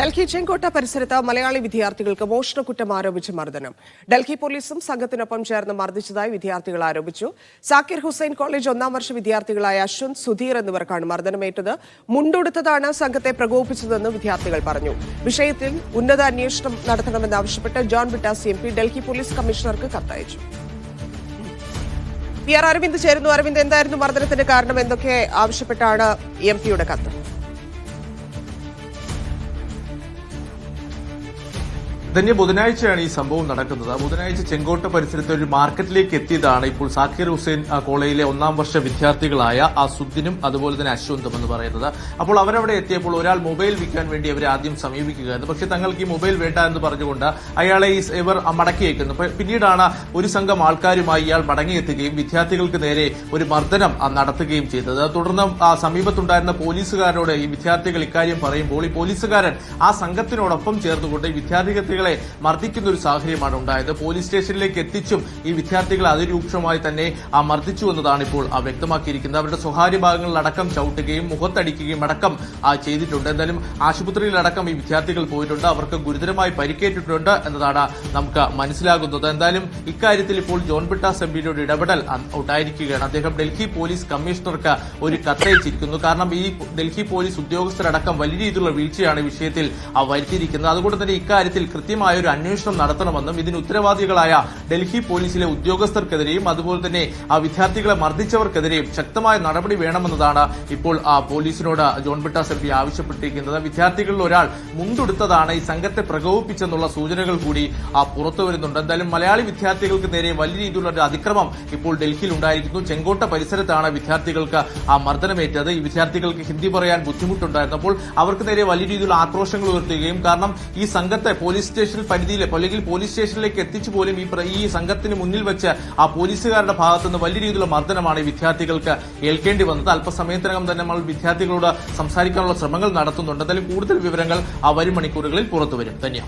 ഡൽഹി ചെങ്കോട്ട പരിസരത്ത് മലയാളി വിദ്യാർത്ഥികൾക്ക് മോഷണക്കുറ്റം ആരോപിച്ച് മർദ്ദനം. ഡൽഹി പോലീസും സംഘത്തിനൊപ്പം ചേർന്ന് മർദ്ദിച്ചതായി വിദ്യാർത്ഥികൾ ആരോപിച്ചു. സാക്കിർ ഹുസൈൻ കോളേജ് ഒന്നാം വർഷ വിദ്യാർത്ഥികളായ അശ്വന്ത് സുധീർ എന്നിവർക്കാണ് മർദ്ദനമേറ്റത്. മുണ്ടുടുത്തതാണ് സംഘത്തെ പ്രകോപിപ്പിച്ചതെന്ന് വിദ്യാർത്ഥികൾ പറഞ്ഞു. വിഷയത്തിൽ ഉന്നത അന്വേഷണം നടത്തണമെന്നാവശ്യപ്പെട്ട് ജോൺ ബിട്ടാസി എം ഡൽഹി പോലീസ് കമ്മീഷണർക്ക് കത്തയച്ചു. പി ആർ അരവിന്ദ് ചേരുന്നു. അരവിന്ദ് എന്തായിരുന്നു മർദ്ദനത്തിന്റെ കാരണം? എന്തൊക്കെ ആവശ്യപ്പെട്ടാണ് എം പിയുടെ കത്ത്? ധന്യ ബുധനാഴ്ചയാണ് ഈ സംഭവം നടക്കുന്നത്. ബുധനാഴ്ച ചെങ്കോട്ട പരിസരത്തെ ഒരു മാർക്കറ്റിലേക്ക് എത്തിയതാണ് ഇപ്പോൾ സാക്കിർ ഹുസൈൻ കോളേജിലെ ഒന്നാം വർഷ വിദ്യാർത്ഥികളായ ആ സുദ്ദിനും അതുപോലെ തന്നെ അശ്വന്തും എന്ന് പറയുന്നത്. അപ്പോൾ അവരവിടെ എത്തിയപ്പോൾ ഒരാൾ മൊബൈൽ വിൽക്കാൻ വേണ്ടി അവരെ ആദ്യം സമീപിക്കുകയായിരുന്നു. പക്ഷേ തങ്ങൾക്ക് ഈ മൊബൈൽ വേണ്ട എന്ന് പറഞ്ഞുകൊണ്ട് അയാളെ ഈ ഇവർ മടക്കി പിന്നീടാണ് ഒരു സംഘം ആൾക്കാരുമായി ഇയാൾ മടങ്ങിയെത്തുകയും വിദ്യാർത്ഥികൾക്ക് നേരെ ഒരു മർദ്ദനം നടത്തുകയും ചെയ്തത്. തുടർന്ന് സമീപത്തുണ്ടായിരുന്ന പോലീസുകാരോട് ഈ വിദ്യാർത്ഥികൾ ഇക്കാര്യം പറയുമ്പോൾ ഈ പോലീസുകാരൻ ആ സംഘത്തിനോടൊപ്പം ചേർന്നുകൊണ്ട് ഈ വിദ്യാർത്ഥികളെ മർദ്ദിക്കുന്ന ഒരു സാഹചര്യമാണ് ഉണ്ടായത്. പോലീസ് സ്റ്റേഷനിലേക്ക് എത്തിച്ചും ഈ വിദ്യാർത്ഥികളെ അതിരൂക്ഷമായി തന്നെ ആ മർദ്ദിച്ചു എന്നതാണ് ഇപ്പോൾ വ്യക്തമാക്കിയിരിക്കുന്നത്. അവരുടെ സ്വകാര്യ ഭാഗങ്ങളിലടക്കം ചവിട്ടുകയും മുഖത്തടിക്കുകയും അടക്കം ചെയ്തിട്ടുണ്ട്. എന്തായാലും ആശുപത്രിയിലടക്കം ഈ വിദ്യാർത്ഥികൾ പോയിട്ടുണ്ട്. അവർക്ക് ഗുരുതരമായി പരിക്കേറ്റിട്ടുണ്ട് എന്നതാണ് നമുക്ക് മനസ്സിലാകുന്നത്. എന്തായാലും ഇക്കാര്യത്തിൽ ഇപ്പോൾ ജോൺ ബിട്ടാസ് എം പിയുടെ ഇടപെടൽ ഉണ്ടായിരിക്കുകയാണ്. അദ്ദേഹം ഡൽഹി പോലീസ് കമ്മീഷണർക്ക് ഒരു കത്തയച്ചിരിക്കുന്നു. കാരണം ഈ ഡൽഹി പോലീസ് ഉദ്യോഗസ്ഥരടക്കം വലിയ രീതിയിലുള്ള വീഴ്ചയാണ് വിഷയത്തിൽ വരുത്തിയിരിക്കുന്നത്. അതുകൊണ്ട് തന്നെ ഇക്കാര്യത്തിൽ കൃത്യമായ ഒരു അന്വേഷണം നടത്തണമെന്നും ഇതിന് ഉത്തരവാദികളായ ഡൽഹി പോലീസിലെ ഉദ്യോഗസ്ഥർക്കെതിരെയും അതുപോലെ തന്നെ ആ വിദ്യാർത്ഥികളെ മർദ്ദിച്ചവർക്കെതിരെയും ശക്തമായ നടപടി വേണമെന്നതാണ് ഇപ്പോൾ ആ പോലീസിനോട് ജോൺ ബിട്ടാസ് എം ആവശ്യപ്പെട്ടിരിക്കുന്നത്. വിദ്യാർത്ഥികളിൽ ഒരാൾ മുണ്ടെടുത്തതാണ് ഈ സംഘത്തെ പ്രകോപിപ്പിച്ചെന്നുള്ള സൂചനകൾ കൂടി ആ പുറത്തു വരുന്നുണ്ട്. എന്തായാലും മലയാളി വിദ്യാർത്ഥികൾക്ക് നേരെ വലിയ രീതിയിലുള്ള ഒരു അതിക്രമം ഇപ്പോൾ ഡൽഹിയിൽ ഉണ്ടായിരിക്കുന്നു. ചെങ്കോട്ട പരിസരത്താണ് വിദ്യാർത്ഥികൾക്ക് ആ മർദ്ദനമേറ്റത്. ഈ വിദ്യാർത്ഥികൾക്ക് ഹിന്ദി പറയാൻ ബുദ്ധിമുട്ടുണ്ടായിരുന്നപ്പോൾ അവർക്ക് നേരെ വലിയ രീതിയിലുള്ള ആക്രോശങ്ങൾ ഉയർത്തുകയും കാരണം ഈ സംഘത്തെ പോലീസ് സ്റ്റേഷൻ പരിധിയിൽ അല്ലെങ്കിൽ പോലീസ് സ്റ്റേഷനിലേക്ക് എത്തിച്ചു പോലും ഈ ഈ സംഘത്തിന് മുന്നിൽ വെച്ച് ആ പോലീസുകാരുടെ ഭാഗത്തുനിന്ന് വലിയ രീതിയിലുള്ള മർദ്ദനമാണ് ഈ വിദ്യാർത്ഥികൾക്ക് ഏൽക്കേണ്ടി വന്നത്. അല്പസമയത്തിനകം തന്നെ നമ്മൾ വിദ്യാർത്ഥികളോട് സംസാരിക്കാനുള്ള ശ്രമങ്ങൾ നടത്തുന്നുണ്ട്. എന്തായാലും കൂടുതൽ വിവരങ്ങൾ ആ വരും മണിക്കൂറുകളിൽ പുറത്തുവരും. ധന്യ